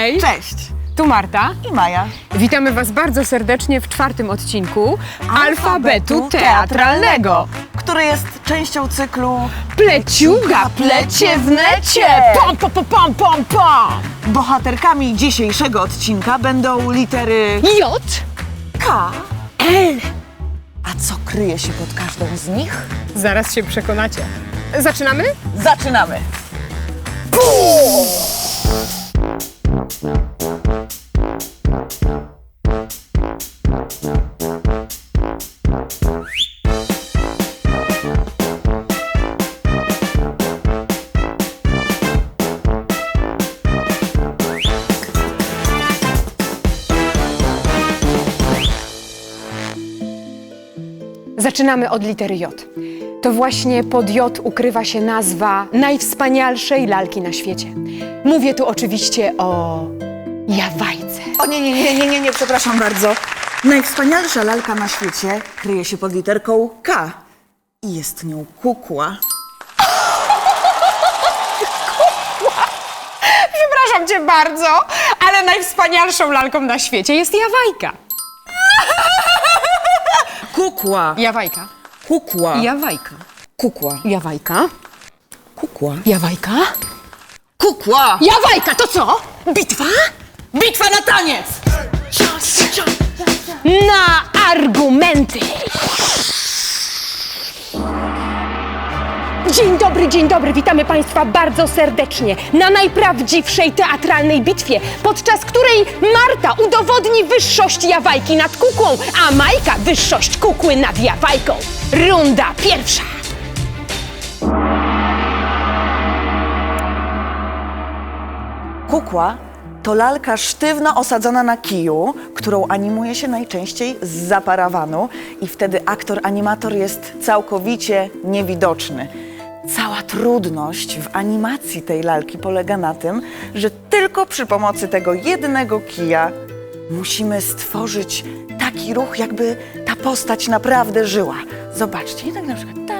Hej, Cześć! tu Marta. I Maja. Witamy Was bardzo serdecznie w czwartym odcinku Alfabetu Alfabetu Teatralnego. Który jest częścią cyklu Pleciuga plecie w necie. Pom, pom, pom, pom, pom, pom. Bohaterkami dzisiejszego odcinka będą litery J, K. L. A co kryje się pod każdą z nich? Zaraz się przekonacie. Zaczynamy? Zaczynamy! Zaczynamy od litery J. To właśnie pod J ukrywa się nazwa najwspanialszej lalki na świecie. Mówię tu oczywiście o Jawajce. O nie, nie, nie, nie, nie, nie, przepraszam bardzo. Najwspanialsza lalka na świecie kryje się pod literką K. I jest nią kukła. Przepraszam cię bardzo, ale najwspanialszą lalką na świecie jest Jawajka. Kukła! Jawajka. Kukła! Jawajka. Kukła! Jawajka. Kukła! Jawajka. Kukła! Jawajka, to co? Bitwa? Bitwa na taniec! Na argumenty. Dzień dobry, dzień dobry, witamy Państwa bardzo serdecznie na najprawdziwszej teatralnej bitwie, podczas której Marta udowodni wyższość Jawajki nad kukłą, a Majka wyższość kukły nad Jawajką. Runda pierwsza. Kukła to lalka sztywno osadzona na kiju, którą animuje się najczęściej z zaparawanu i wtedy aktor animator jest całkowicie niewidoczny. Trudność w animacji tej lalki polega na tym, że tylko przy pomocy tego jednego kija musimy stworzyć taki ruch, jakby ta postać naprawdę żyła. Zobaczcie, i tak na przykład. ta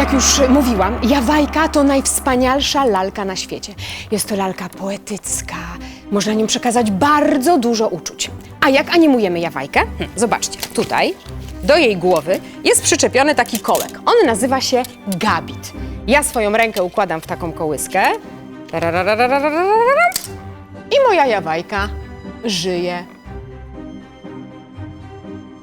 Jak już mówiłam, Jawajka to najwspanialsza lalka na świecie. Jest to lalka poetycka. Można nią przekazać bardzo dużo uczuć. A jak animujemy Jawajkę? Hm, zobaczcie, tutaj do jej głowy jest przyczepiony taki kołek. On nazywa się gabit. Ja swoją rękę układam w taką kołyskę. I moja Jawajka żyje.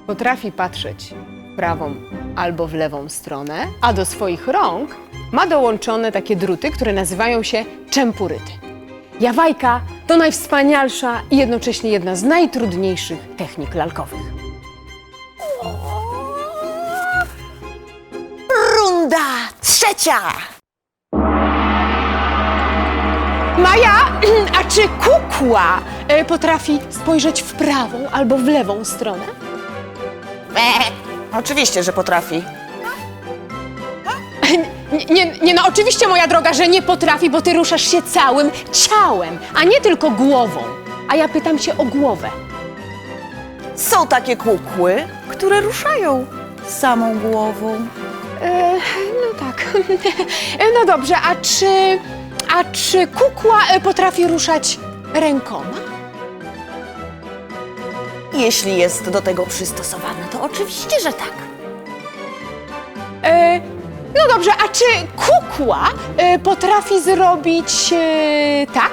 Potrafi patrzeć prawą albo w lewą stronę, a do swoich rąk ma dołączone takie druty, które nazywają się czempuryty. Jawajka to najwspanialsza i jednocześnie jedna z najtrudniejszych technik lalkowych. Runda trzecia! Maja, a czy kukła e, potrafi spojrzeć w prawą albo w lewą stronę? Oczywiście, że potrafi. Nie, nie, nie, no oczywiście, moja droga, że nie potrafi, bo ty ruszasz się całym ciałem, a nie tylko głową. A ja pytam się o głowę. Są takie kukły, które ruszają samą głową. E, no tak. E, no dobrze, a czy. A czy kukła e, potrafi ruszać rękoma? Jeśli jest do tego przystosowana, to oczywiście, że tak. E, no dobrze, a czy kukła e, potrafi zrobić e, tak?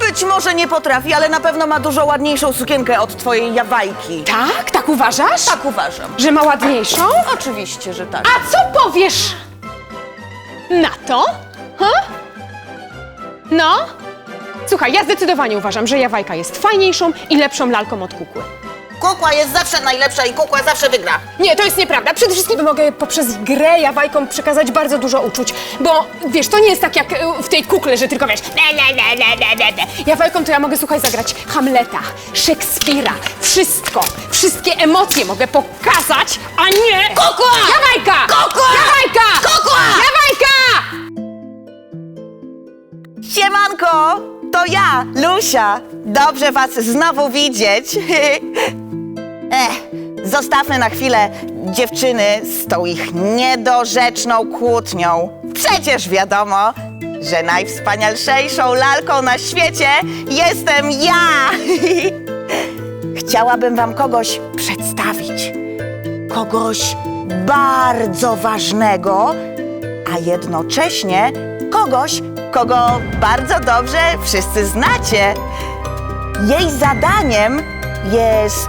Być może nie potrafi, ale na pewno ma dużo ładniejszą sukienkę od twojej jawajki. Tak? Tak uważasz? Tak uważam. Że ma ładniejszą? Oczywiście, że tak. A co powiesz na to? Ha? No? Słuchaj, ja zdecydowanie uważam, że Jawajka jest fajniejszą i lepszą lalką od kukły. Kukła jest zawsze najlepsza i kukła zawsze wygra. Nie, to jest nieprawda. Przede wszystkim mogę poprzez grę Jawajkom przekazać bardzo dużo uczuć, bo wiesz, to nie jest tak jak e, w tej kukle, że tylko wiesz. Ne, ne, ne, ne, ne, ne, ne. Jawajkom to ja mogę, słuchaj, zagrać Hamleta, Szekspira, wszystko, wszystkie emocje mogę pokazać, a nie... Kukła! Jawajka! Kukła! Jawajka! Kukła! Jawajka! Siemanko, to ja, Lusia. Dobrze was znowu widzieć. Ech, zostawmy na chwilę dziewczyny z tą ich niedorzeczną kłótnią. Przecież wiadomo, że najwspanialszejszą lalką na świecie jestem ja. Chciałabym wam kogoś przedstawić. Kogoś bardzo ważnego, a jednocześnie kogoś, kogo bardzo dobrze wszyscy znacie. Jej zadaniem jest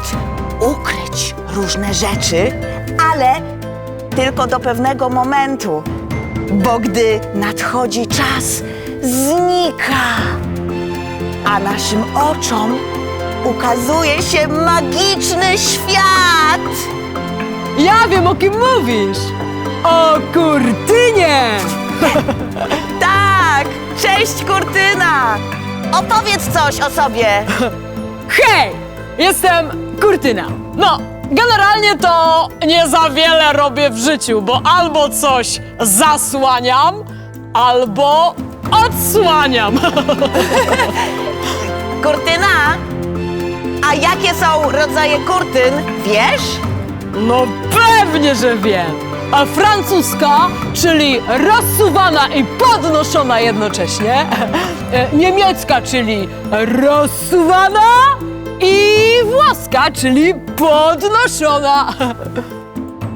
ukryć różne rzeczy, ale tylko do pewnego momentu, bo gdy nadchodzi czas, znika, a naszym oczom ukazuje się magiczny świat. Ja wiem, o kim mówisz! O kurtynie! Tak! Cześć, Kurtyna! Opowiedz coś o sobie. Hej! Jestem Kurtyna. No, generalnie to nie za wiele robię w życiu, bo albo coś zasłaniam, albo odsłaniam. Kurtyna? A jakie są rodzaje kurtyn, wiesz? No pewnie, że wiem. A francuska, czyli rozsuwana i podnoszona jednocześnie. E, Niemiecka, czyli rozsuwana i włoska, czyli podnoszona.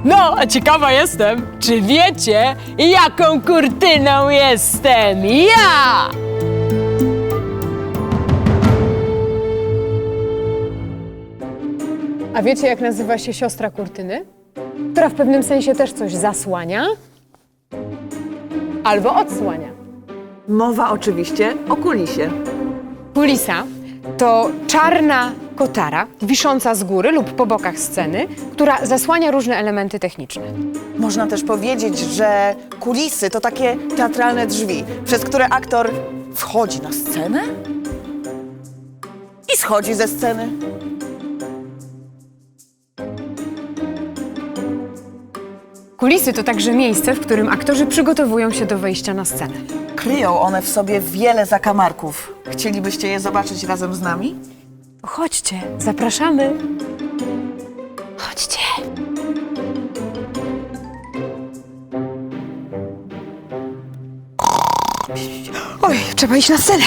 No, a ciekawa jestem, czy wiecie, jaką kurtyną jestem ja? A wiecie, jak nazywa się siostra kurtyny? Która w pewnym sensie też coś zasłania albo odsłania. Mowa oczywiście o kulisie. Kulisa to czarna kotara wisząca z góry lub po bokach sceny, która zasłania różne elementy techniczne. Można też powiedzieć, że kulisy to takie teatralne drzwi, przez które aktor wchodzi na scenę i schodzi ze sceny. Kulisy to także miejsce, w którym aktorzy przygotowują się do wejścia na scenę. Kryją one w sobie wiele zakamarków. Chcielibyście je zobaczyć razem z nami? Chodźcie, zapraszamy. Chodźcie. Oj, trzeba iść na scenę.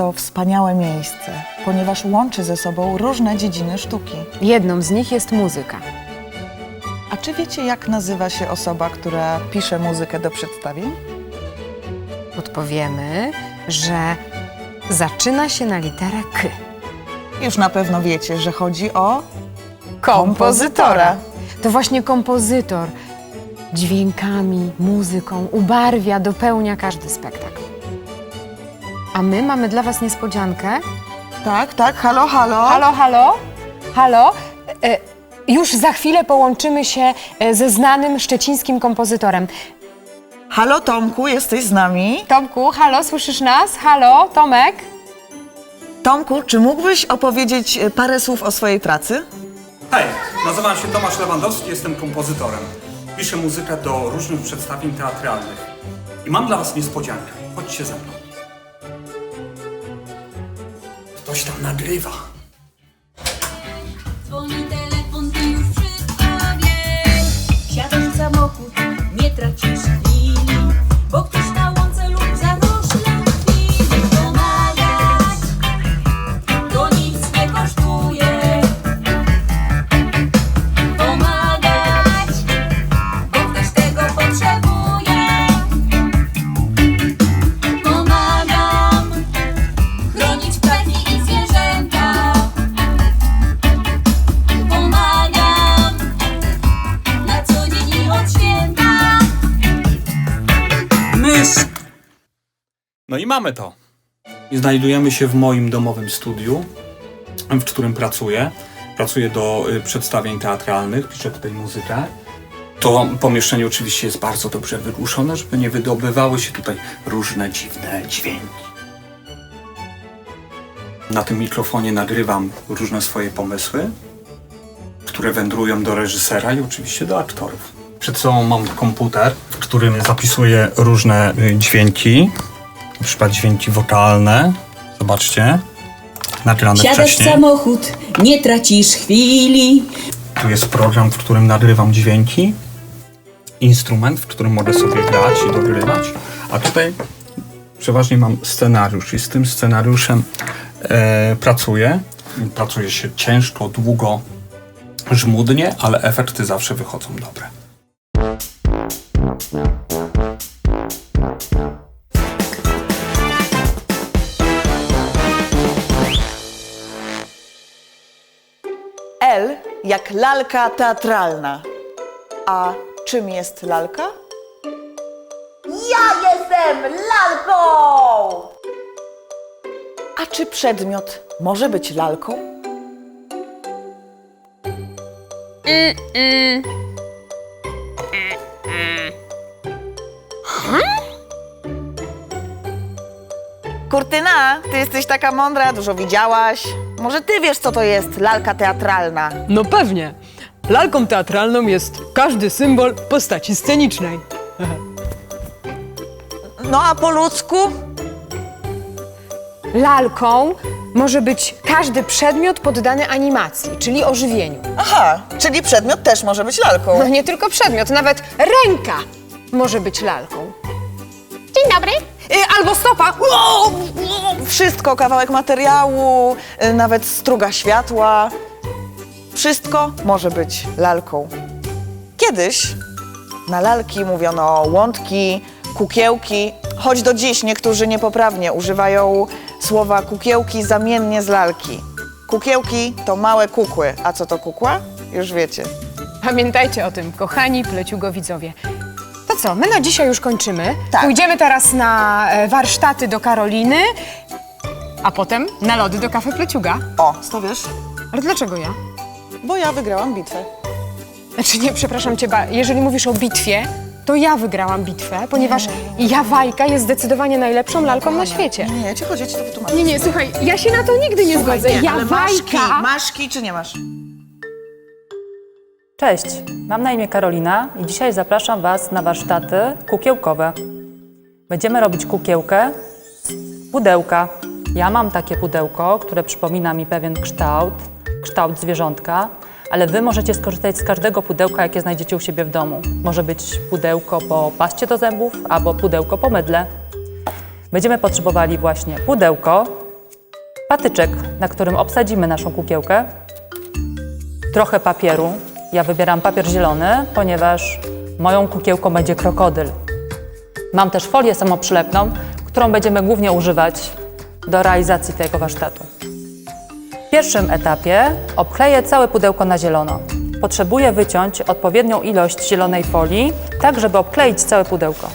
To wspaniałe miejsce, ponieważ łączy ze sobą różne dziedziny sztuki. Jedną z nich jest muzyka. A czy wiecie, jak nazywa się osoba, która pisze muzykę do przedstawień? Podpowiemy, że zaczyna się na literę K. Już na pewno wiecie, że chodzi o To właśnie kompozytor dźwiękami, muzyką ubarwia, dopełnia każdy spektakl. A my mamy dla Was niespodziankę. Tak, tak, halo, halo. Halo, halo, halo. E, już za chwilę połączymy się e, ze znanym szczecińskim kompozytorem. Halo Tomku, jesteś z nami? Tomku, halo, słyszysz nas? Halo, Tomek? Tomku, czy mógłbyś opowiedzieć e, parę słów o swojej pracy? Hej, nazywam się Tomasz Lewandowski, jestem kompozytorem. Piszę muzykę do różnych przedstawień teatralnych. I mam dla was niespodziankę. Chodźcie ze mną. Ktoś tam nagrywa. Dzwoni telefon, ty już wszystko wiesz. Siadasz w samochód, nie tracisz mamy to. I Znajdujemy się w moim domowym studiu. w którym pracuję. Pracuję do y, przedstawień teatralnych, piszę tutaj muzykę. To pomieszczenie oczywiście jest bardzo dobrze wygłuszone, żeby nie wydobywały się tutaj różne dziwne dźwięki. Na tym mikrofonie nagrywam różne swoje pomysły, które wędrują do reżysera i oczywiście do aktorów. Przed sobą mam komputer, w którym zapisuję różne y, dźwięki, na przykład dźwięki wokalne. Zobaczcie, nagrane Siadasz w wcześniej. samochód, nie tracisz chwili. Tu jest program, w którym nagrywam dźwięki, instrument, w którym mogę sobie grać i dogrywać, a tutaj przeważnie mam scenariusz i z tym scenariuszem e, pracuję. Pracuje się ciężko, długo, żmudnie, ale efekty zawsze wychodzą dobre. Jak lalka teatralna. A czym jest lalka? Ja jestem lalką! A czy przedmiot może być lalką? Kurtyna, ty jesteś taka mądra, dużo widziałaś. Może ty wiesz, co to jest lalka teatralna? No pewnie. Lalką teatralną jest każdy symbol postaci scenicznej. No a po ludzku? Lalką może być każdy przedmiot poddany animacji, czyli ożywieniu. Aha, czyli przedmiot też może być lalką. No nie tylko przedmiot, nawet ręka może być lalką. Dzień dobry. Y, Albo stopa. Wszystko, kawałek materiału, y, nawet struga światła. Wszystko może być lalką. Kiedyś na lalki mówiono łądki, kukiełki, choć do dziś niektórzy niepoprawnie używają słowa kukiełki zamiennie z lalki. Kukiełki to małe kukły, a co to kukła? Już wiecie. Pamiętajcie o tym, kochani pleciugowidzowie. To co, my na dzisiaj już kończymy. Tak. Pójdziemy teraz na e, warsztaty do Karoliny, a potem na lody do kafe pleciuga. O, stawiasz? Ale dlaczego ja? Bo ja wygrałam bitwę. Znaczy nie, przepraszam cię, ba, jeżeli mówisz o bitwie, to ja wygrałam bitwę, ponieważ Jawajka jest zdecydowanie najlepszą lalką na świecie. Nie, nie, ja ci chodzi, ja ci to wytłumaczę. Nie, nie, słuchaj, ja się na to nigdy nie zgodzę. ale masz kij, Jawajka... masz kij czy nie masz? Cześć, mam na imię Karolina i dzisiaj zapraszam Was na warsztaty kukiełkowe. Będziemy robić kukiełkę z pudełka. Ja mam takie pudełko, które przypomina mi pewien kształt, kształt zwierzątka, ale Wy możecie skorzystać z każdego pudełka, jakie znajdziecie u siebie w domu. Może być pudełko po paście do zębów albo pudełko po mydle. Będziemy potrzebowali właśnie pudełko, patyczek, na którym obsadzimy naszą kukiełkę, trochę papieru. Ja wybieram papier zielony, ponieważ moją kukiełką będzie krokodyl. Mam też folię samoprzylepną, którą będziemy głównie używać do realizacji tego warsztatu. W pierwszym etapie obkleję całe pudełko na zielono. Potrzebuję wyciąć odpowiednią ilość zielonej folii, tak żeby obkleić całe pudełko.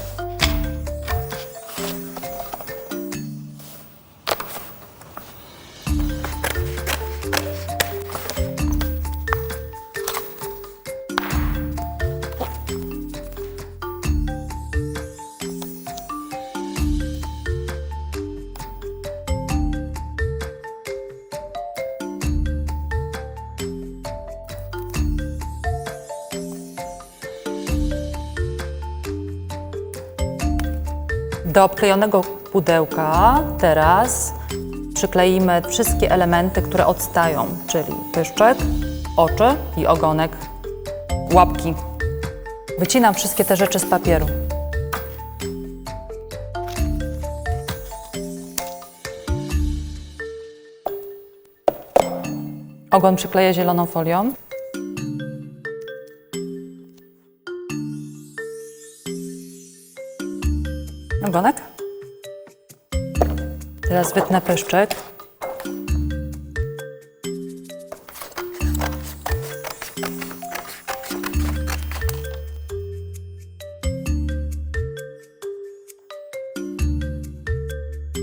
Do obklejonego pudełka teraz przykleimy wszystkie elementy, które odstają, czyli pyszczek, oczy i ogonek, łapki. Wycinam wszystkie te rzeczy z papieru. Ogon przykleję zieloną folią. Ogonek. Teraz wytnę pyszczek.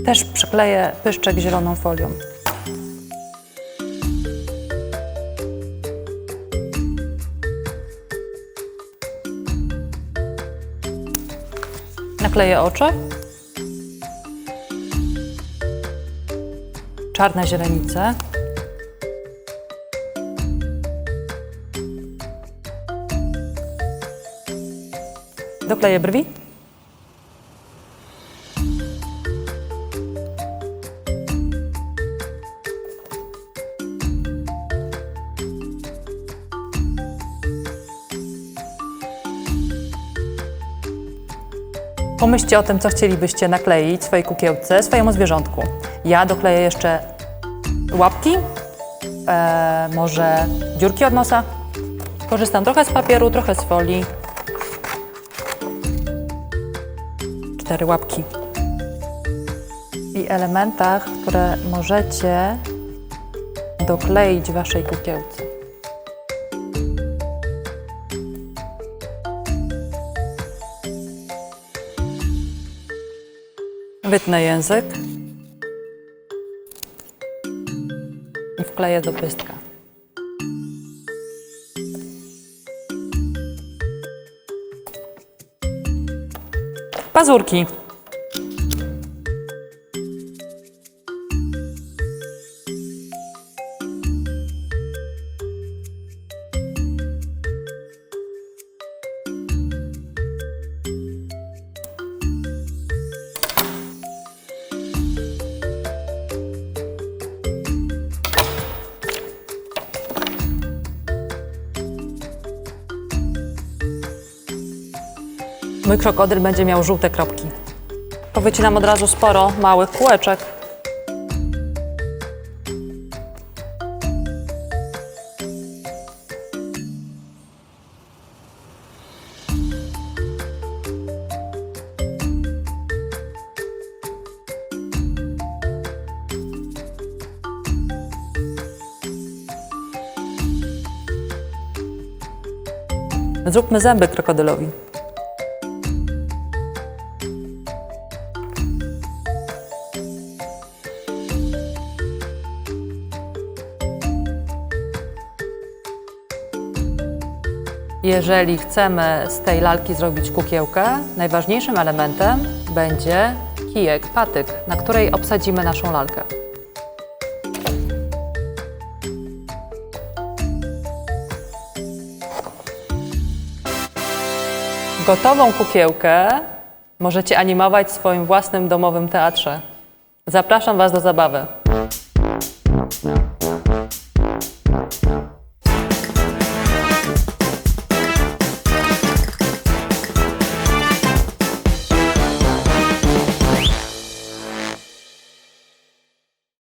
Też przykleję pyszczek zieloną folią. Nakleję oczy. Czarne źrenice. Dokleję brwi. Pomyślcie o tym, co chcielibyście nakleić swojej kukiełce, swojemu zwierzątku. Ja dokleję jeszcze łapki, e, może dziurki od nosa. Korzystam trochę z papieru, trochę z folii. Cztery łapki. I elementach, które możecie dokleić waszej kukiełce. Wytnę język i wkleję do pystka. Pazurki. Mój krokodyl będzie miał żółte kropki. Powycinam od razu sporo małych kółeczek. Zróbmy zęby krokodylowi. Jeżeli chcemy z tej lalki zrobić kukiełkę, najważniejszym elementem będzie kijek, patyk, na której obsadzimy naszą lalkę. Gotową kukiełkę możecie animować w swoim własnym domowym teatrze. Zapraszam Was do zabawy.